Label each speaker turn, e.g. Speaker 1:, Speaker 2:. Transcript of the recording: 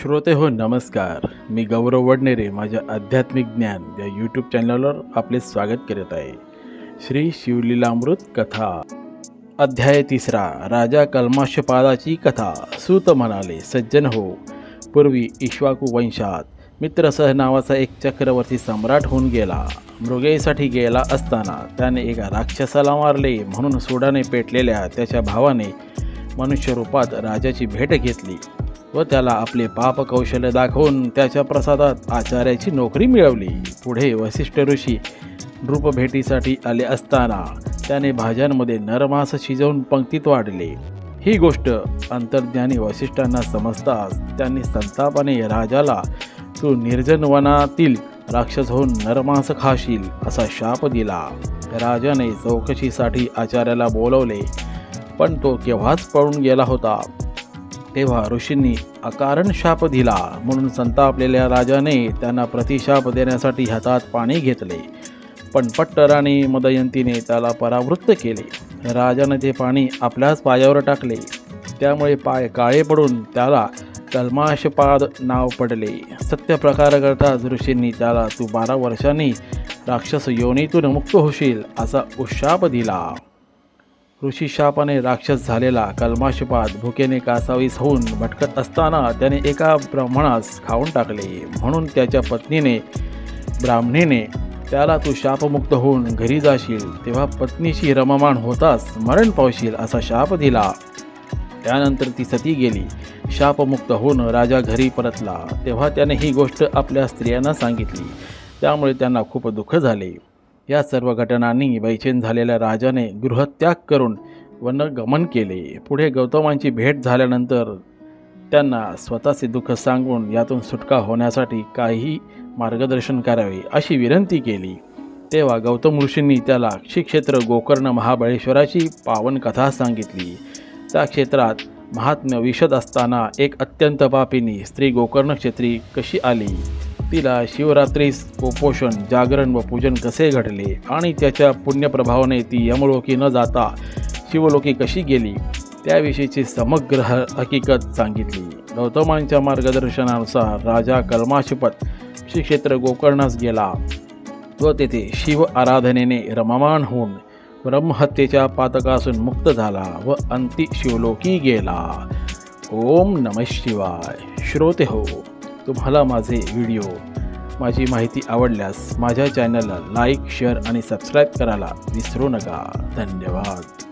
Speaker 1: श्रोते हो नमस्कार. मी गौरव वडनेरे माझ्या आध्यात्मिक ज्ञान या यूट्यूब चॅनलवर आपले स्वागत करत आहे. श्री शिवलीलामृत कथा. अध्याय तिसरा राजा कल्माशपादाची कथा. सूत म्हणाले सज्जन हो पूर्वी इश्वाकू वंशात मित्रसह नावाचा एक चक्रवर्ती सम्राट होऊन गेला. मृगेसाठी गेला असताना त्याने एका राक्षसाला मारले. म्हणून सोडाने पेटलेल्या त्याच्या भावाने मनुष्य रूपात राजाची भेट घेतली. व त्याला आपले पाप कौशल्य दाखवून त्याच्या प्रसादात आचार्याची नोकरी मिळवली. पुढे वसिष्ठ ऋषी नृप भेटीसाठी आले असताना त्याने भाज्यांमध्ये नरमास शिजवून पंक्तीत वाढले. ही गोष्ट अंतर्ज्ञानी वसिष्ठांना समजताच त्यांनी संतापाने राजाला तू निर्जन वनातील राक्षस होऊन नरमांस खाशील असा शाप दिला. राजाने चौकशीसाठी आचार्याला बोलवले पण तो केव्हाच पळून गेला होता? तेव्हा ऋषींनी अकारण शाप दिला. म्हणून संतापलेल्या राजाने त्यांना प्रतिशाप देण्यासाठी हातात पाणी घेतले. पण पट्टराणी मदयंतीने त्याला परावृत्त केले. राजाने ते पाणी आपल्याच पायावर टाकले. त्यामुळे पाय काळे पडून त्याला कल्माशपाद नाव पडले. सत्य प्रकार करताच ऋषींनी त्याला तू बारा वर्षांनी राक्षस योनीतून मुक्त होशील असा उशाप दिला. ऋषीशापाने राक्षस झालेला कल्माशपाद भुकेने कासावीस होऊन भटकत असताना त्याने एका ब्राह्मणास खाऊन टाकले. म्हणून त्याच्या पत्नीने ब्राह्मणीने त्याला तू शापमुक्त होऊन घरी जाशील तेव्हा पत्नीशी रममाण होताच मरण पावशील असा शाप दिला. त्यानंतर ती सती गेली. शापमुक्त होऊन राजा घरी परतला. तेव्हा त्याने ही गोष्ट आपल्या स्त्रियांना सांगितली. त्यामुळे त्यांना खूप दुःख झाले. या सर्व घटनांनी बैचेन झालेल्या राजाने गृहत्याग करून वनगमन केले. पुढे गौतमांची भेट झाल्यानंतर त्यांना स्वतःचे दुःख सांगून यातून सुटका होण्यासाठी काही मार्गदर्शन करावे अशी विनंती केली. तेव्हा गौतम ऋषींनी त्याला श्रीक्षेत्र गोकर्ण महाबळेश्वराची पावन कथा सांगितली. त्या क्षेत्रात महात्म्य विशद असताना एक अत्यंत पापिनी स्त्री गोकर्ण क्षेत्री कशी आली? तिला शिवरात्रीस उपोषण जागरण व पूजन कसे घडले आणि त्याच्या पुण्यप्रभावाने ती यमलोकी न जाता शिवलोकी कशी गेली त्याविषयीची समग्र हकीकत सांगितली. गौतमांच्या मार्गदर्शनानुसार राजा कल्माशपत श्री क्षेत्र गोकर्णास गेला व तेथे शिव आराधनेने रममाण होऊन ब्रह्महत्येच्या पातकासून मुक्त झाला व अंती शिवलोकी गेला. ओम नम शिवाय. श्रोते हो. तुम्हाला माझे व्हिडिओ माझी माहिती आवडल्यास माझ्या चॅनलला लाईक शेअर आणि सबस्क्राईब करायला विसरू नका. धन्यवाद.